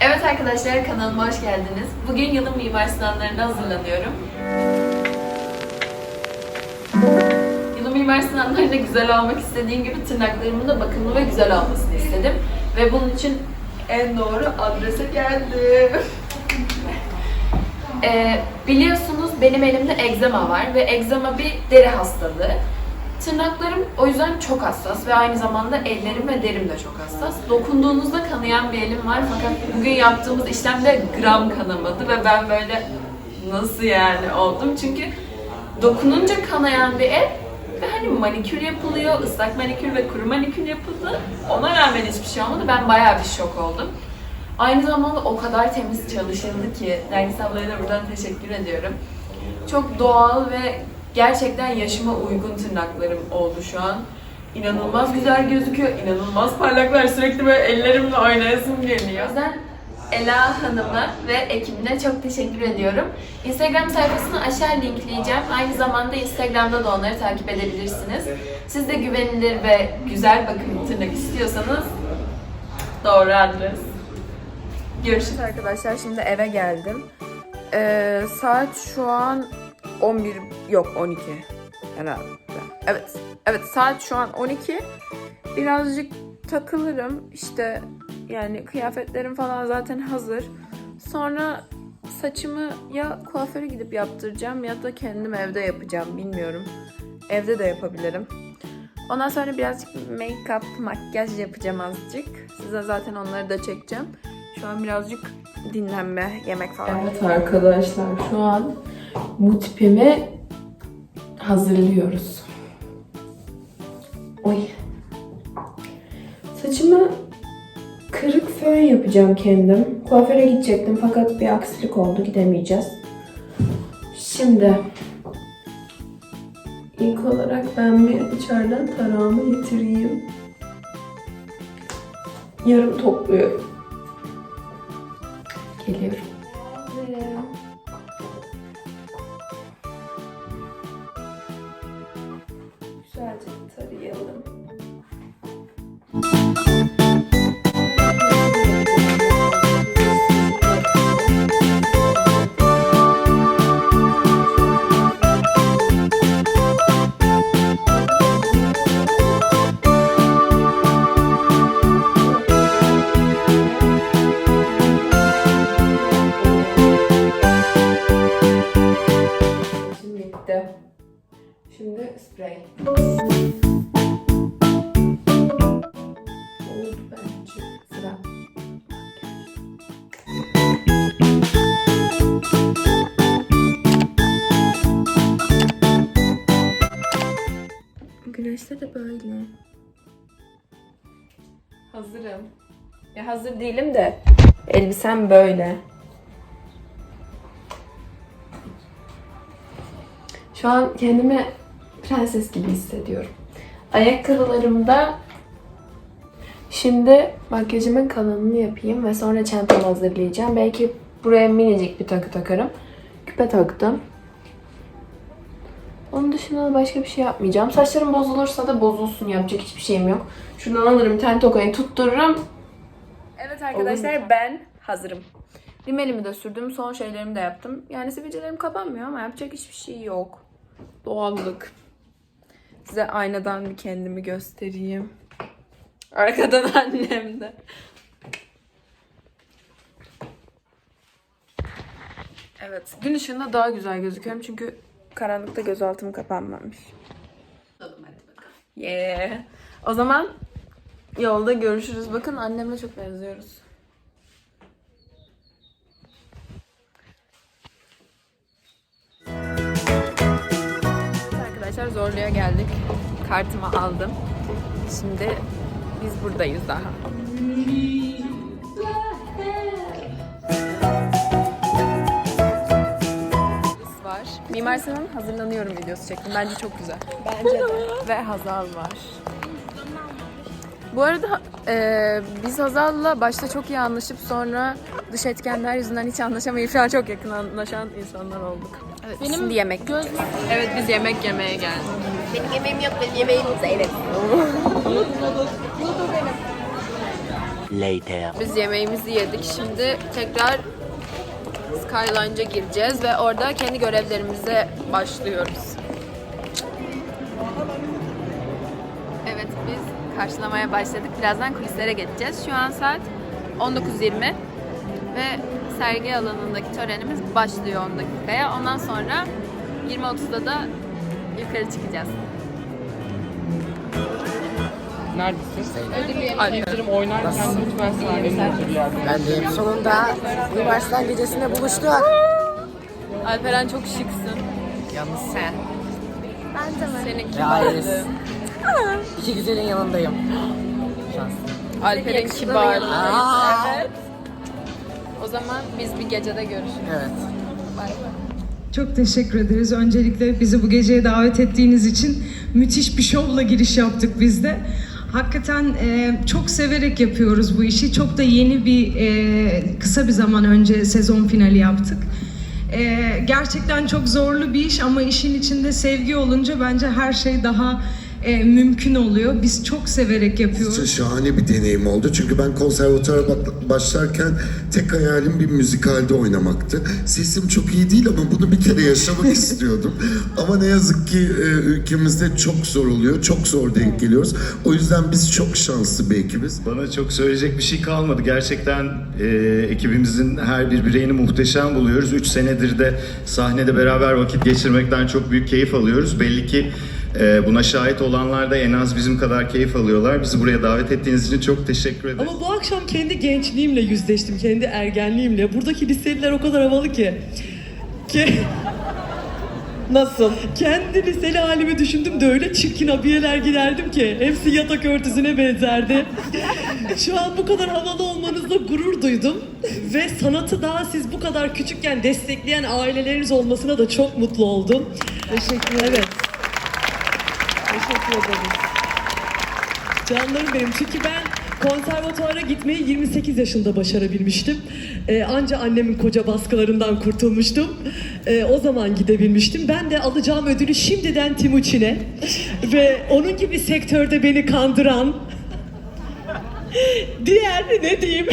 Evet arkadaşlar kanalıma hoş geldiniz. Bugün yılın mimar sınavlarına hazırlanıyorum. Yılın mimar sınavlarında güzel olmak istediğim gibi tırnaklarımın da bakımlı ve güzel olmasını istedim. Ve bunun için en doğru adrese geldim. Ee, biliyorsunuz benim elimde egzama var ve egzama bir deri hastalığı. Tırnaklarım o yüzden çok hassas ve aynı zamanda ellerim ve derim de çok hassas. Dokunduğunuzda kanayan bir elim var fakat bugün yaptığımız işlemde gram kanamadı ve ben böyle nasıl yani oldum çünkü dokununca kanayan bir el ve hani manikür yapılıyor, ıslak manikür ve kuru manikür yapıldı. Ona rağmen hiçbir şey olmadı. Ben bayağı bir şok oldum. Aynı zamanda o kadar temiz çalışıldı ki Nergis ablaya da buradan teşekkür ediyorum. Çok doğal ve gerçekten yaşıma uygun tırnaklarım oldu şu an. İnanılmaz güzel gözüküyor, inanılmaz parlaklar. Sürekli böyle ellerimle oynayasım geliyor. O yüzden Ela Hanım'a ve ekibine çok teşekkür ediyorum. Instagram sayfasını aşağı linkleyeceğim. Aynı zamanda Instagram'da da onları takip edebilirsiniz. Siz de güvenilir ve güzel bakım tırnak istiyorsanız doğru adres. Görüşürüz arkadaşlar. Şimdi eve geldim. Ee, saat şu an 11 yok 12 herhalde. Evet. Evet saat şu an 12. Birazcık takılırım. İşte yani kıyafetlerim falan zaten hazır. Sonra saçımı ya kuaföre gidip yaptıracağım ya da kendim evde yapacağım bilmiyorum. Evde de yapabilirim. Ondan sonra birazcık make-up, makyaj yapacağım azıcık. Size zaten onları da çekeceğim. Şu an birazcık dinlenme, yemek falan. Evet arkadaşlar şu an bu tipimi hazırlıyoruz. Oy. Saçımı kırık fön yapacağım kendim. Kuaföre gidecektim fakat bir aksilik oldu gidemeyeceğiz. Şimdi ilk olarak ben bir içeriden tarağımı getireyim. Yarım topluyorum. Geliyorum. Güneşte de böyle. Hazırım. Ya hazır değilim de elbisem böyle. Şu an kendimi prenses gibi hissediyorum. Ayakkabılarımda şimdi makyajımın kalanını yapayım ve sonra çantamı hazırlayacağım. Belki buraya minicik bir takı takarım. Küpe taktım. Onun dışında da başka bir şey yapmayacağım. Saçlarım bozulursa da bozulsun. Yapacak hiçbir şeyim yok. Şuradan alırım bir tane tokayı tuttururum. Evet arkadaşlar ben hazırım. Rimelimi de sürdüm. Son şeylerimi de yaptım. Yani sivilcelerim kapanmıyor ama yapacak hiçbir şey yok. Doğallık. Size aynadan bir kendimi göstereyim. Arkadan annem de. Evet. Gün ışığında daha güzel gözüküyorum çünkü karanlıkta gözaltım kapanmamış. Yeah. O zaman yolda görüşürüz. Bakın annemle çok benziyoruz. Arkadaşlar Zorlu'ya geldik. Kartımı aldım. Şimdi biz buradayız daha. Sinan hazırlanıyorum videosu çektim. Bence çok güzel. Bence de. Ve Hazal var. Bu arada e, biz Hazal'la başta çok iyi anlaşıp sonra dış etkenler yüzünden hiç anlaşamayıp şu an çok yakın anlaşan insanlar olduk. Evet, Benim şimdi yemek. göz- Evet biz yemek yemeye geldik. Benim yemeğim yok, benim yemeğim Zeynep. later. Biz yemeğimizi yedik. Şimdi tekrar Skyline'a gireceğiz ve orada kendi görevlerimize başlıyoruz. Evet biz karşılamaya başladık. Birazdan kulislere geçeceğiz. Şu an saat 19.20 ve sergi alanındaki törenimiz başlıyor 10 dakikaya. Ondan sonra 20.30'da da yukarı çıkacağız. Neredesin? Alper. Teaser'ım oynarken lütfen sahnenin olduğu bir yerde. Ben deyim sonunda üniversiteden gecesinde buluştuk. Alperen çok şıksın. Yalnız sen. Seninki Ve vardı. İki güzelin yanındayım. Şanslı. Alper'in kibarlığı. Aa. Evet. O zaman biz bir gecede görüşürüz. Evet. Bay bay. Çok teşekkür ederiz. Öncelikle bizi bu geceye davet ettiğiniz için müthiş bir şovla giriş yaptık biz de. Hakikaten e, çok severek yapıyoruz bu işi. Çok da yeni bir e, kısa bir zaman önce sezon finali yaptık. E, gerçekten çok zorlu bir iş ama işin içinde sevgi olunca bence her şey daha e, mümkün oluyor. Biz çok severek yapıyoruz. Şahane bir deneyim oldu. Çünkü ben konservatuvara bak- başlarken tek hayalim bir müzikalde oynamaktı. Sesim çok iyi değil ama bunu bir kere yaşamak istiyordum. Ama ne yazık ki e, ülkemizde çok zor oluyor. Çok zor denk geliyoruz. O yüzden biz çok şanslı bir ekibiz. Bana çok söyleyecek bir şey kalmadı. Gerçekten e, ekibimizin her bir bireyini muhteşem buluyoruz. 3 senedir de sahnede beraber vakit geçirmekten çok büyük keyif alıyoruz. Belli ki e, buna şahit olanlar da en az bizim kadar keyif alıyorlar. Bizi buraya davet ettiğiniz için çok teşekkür ederim. Ama bu akşam kendi gençliğimle yüzleştim, kendi ergenliğimle. Buradaki liseliler o kadar havalı ki. Ki Nasıl? kendi liseli halimi düşündüm de öyle çirkin abiyeler giderdim ki. Hepsi yatak örtüsüne benzerdi. Şu an bu kadar havalı olmanızla gurur duydum. Ve sanatı daha siz bu kadar küçükken destekleyen aileleriniz olmasına da çok mutlu oldum. Teşekkür ederim. Evet. Teşekkür ederiz. Canlarım benim çünkü ben konservatuara gitmeyi 28 yaşında başarabilmiştim. Ee, anca annemin koca baskılarından kurtulmuştum. Ee, o zaman gidebilmiştim. Ben de alacağım ödülü şimdiden Timuçin'e ve onun gibi sektörde beni kandıran diğer ne diyeyim?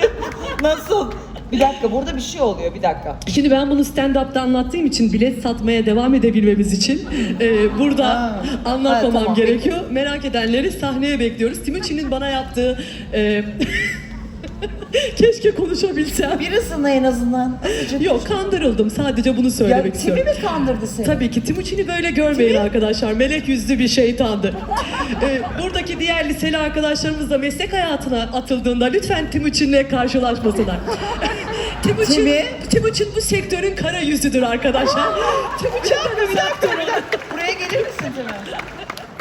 Nasıl? Bir dakika burada bir şey oluyor bir dakika. Şimdi ben bunu stand-up'ta anlattığım için bilet satmaya devam edebilmemiz için e, burada Ha. anlatmamam Ha, tamam, gerekiyor. Merak edenleri sahneye bekliyoruz. Timuçin'in bana yaptığı e, keşke konuşabilsem. Bir ısınma en azından. Yok kandırıldım. Sadece bunu söylemek Ya Timi istiyorum. mi kandırdı seni? Tabii ki Timuçin'i böyle görmeyin arkadaşlar. Melek yüzlü bir şeytandır. Ee, buradaki diğer liseli arkadaşlarımız da meslek hayatına atıldığında lütfen Timuçin'le karşılaşmasınlar. Timuçin, Timi? Timuçin bu sektörün kara yüzüdür arkadaşlar. Timuçin'den uzak durun. Buraya gelir misin Timi?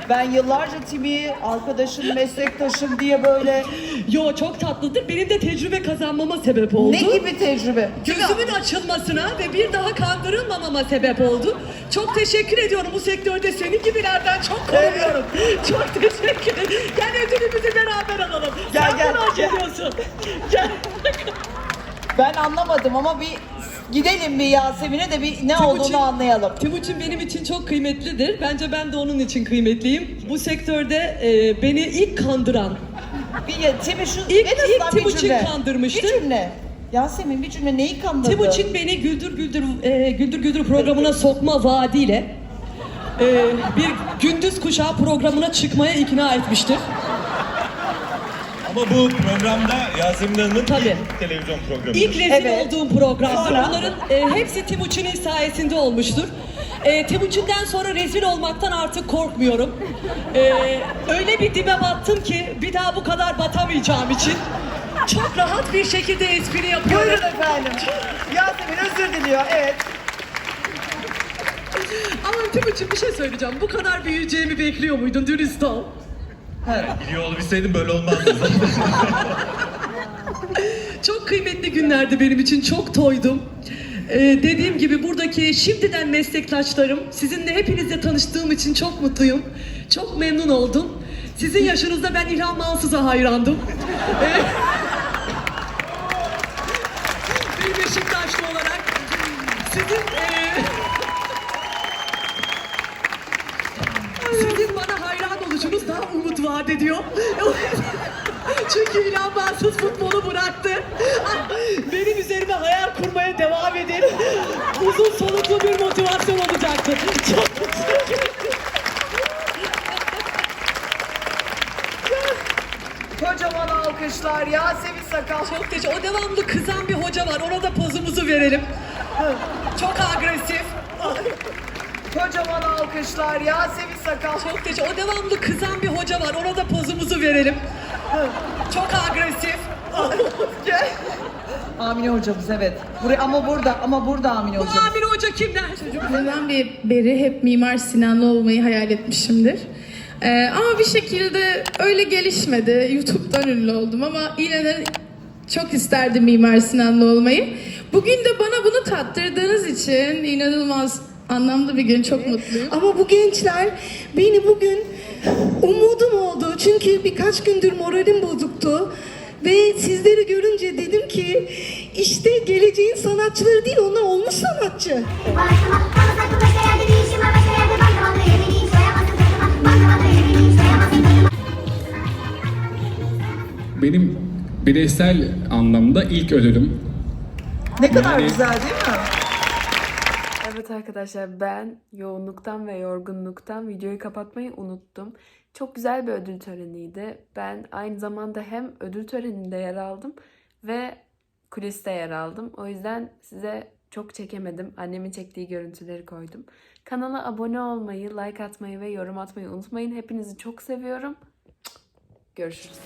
Ben yıllarca Timi arkadaşım, meslektaşım diye böyle Yo çok tatlıdır. Benim de tecrübe kazanmama sebep oldu. ne gibi tecrübe? Gözümün açılmasına ve bir daha kandırılmamama sebep oldu. Çok teşekkür ediyorum bu sektörde senin gibilerden çok koruyorum. Çok teşekkür ederim. Gel ödülümüzü beraber alalım. Gel, Sen gel, bunu hak gel. ediyorsun. Gel. Ben anlamadım ama bir gidelim bir Yasemin'e de bir ne Timuçin- olduğunu anlayalım. Timuçin benim için çok kıymetlidir. Bence ben de onun için kıymetliyim. Bu sektörde e, beni ilk kandıran, Bir ya, Timi şu İlk- en azından ilk bir Timuçin cümle. kandırmıştı. Bir cümle. Yasemin bir cümle neyi kandırdı? Timuçin beni Güldür Güldür e, Güldür Güldür programına sokma vaadiyle e, bir gündüz kuşağı programına çıkmaya ikna etmiştir. Ama bu programda Yasemin Hanım'ın Tabii. ilk televizyon programı. İlk rezil Evet. olduğum programdır. Sonra? Bunların e, hepsi Timuçin'in sayesinde olmuştur. E, Timuçin'den sonra rezil olmaktan artık korkmuyorum. E, öyle bir dibe battım ki bir daha bu kadar batamayacağım için çok rahat bir şekilde espri yapıyorum. Buyurun efendim. Yasemin özür diliyor. Evet. Ama Timuçin bir şey söyleyeceğim. Bu kadar büyüyeceğimi bekliyor muydun? Dürüst ol. Biliyor olabilseydim böyle olmazdı. Çok kıymetli günlerdi benim için. Çok toydum. Ee, dediğim gibi buradaki şimdiden meslektaşlarım, sizinle hepinizle tanıştığım için çok mutluyum. Çok memnun oldum. Sizin yaşınızda ben İlhan Mansız'a hayrandım. Ee, bir Beşiktaşlı olarak sizin ee, umut vaat ediyor. Çünkü İlhan Bağsız futbolu bıraktı. Benim üzerime hayal kurmaya devam edin. Uzun soluklu bir motivasyon olacaktır. Çok. Kocaman alkışlar Yasemin Sakal. Çok teşekkür O devamlı kızan bir hoca var. Ona da pozumuzu verelim. Çok agresif. Kocaman alkışlar Yasemin Sakal. Çok teşekkür O devamlı kızan bir hoca var. Ona da pozumuzu verelim. Çok agresif. Gel. Amine hocamız evet. Buraya, ama burada ama burada Amine Bu hocamız. Amir Hoca kimden? Çocukluğumdan bir- beri hep Mimar Sinanlı olmayı hayal etmişimdir. Ee, ama bir şekilde öyle gelişmedi. YouTube'dan ünlü oldum ama yine de çok isterdim Mimar Sinanlı olmayı. Bugün de bana bunu tattırdığınız için inanılmaz anlamlı bir gün. Çok mutluyum. Ama bu gençler beni bugün umudum oldu. Çünkü birkaç gündür moralim bozuktu. Ve sizleri görünce dedim ki işte geleceğin sanatçıları değil onlar olmuş sanatçı. Benim bireysel anlamda ilk ödülüm. Ne kadar Yani- güzel değil mi? Arkadaşlar ben yoğunluktan ve yorgunluktan videoyu kapatmayı unuttum. Çok güzel bir ödül töreniydi. Ben aynı zamanda hem ödül töreninde yer aldım ve kuliste yer aldım. O yüzden size çok çekemedim. Annemin çektiği görüntüleri koydum. Kanala abone olmayı, like atmayı ve yorum atmayı unutmayın. Hepinizi çok seviyorum. Görüşürüz.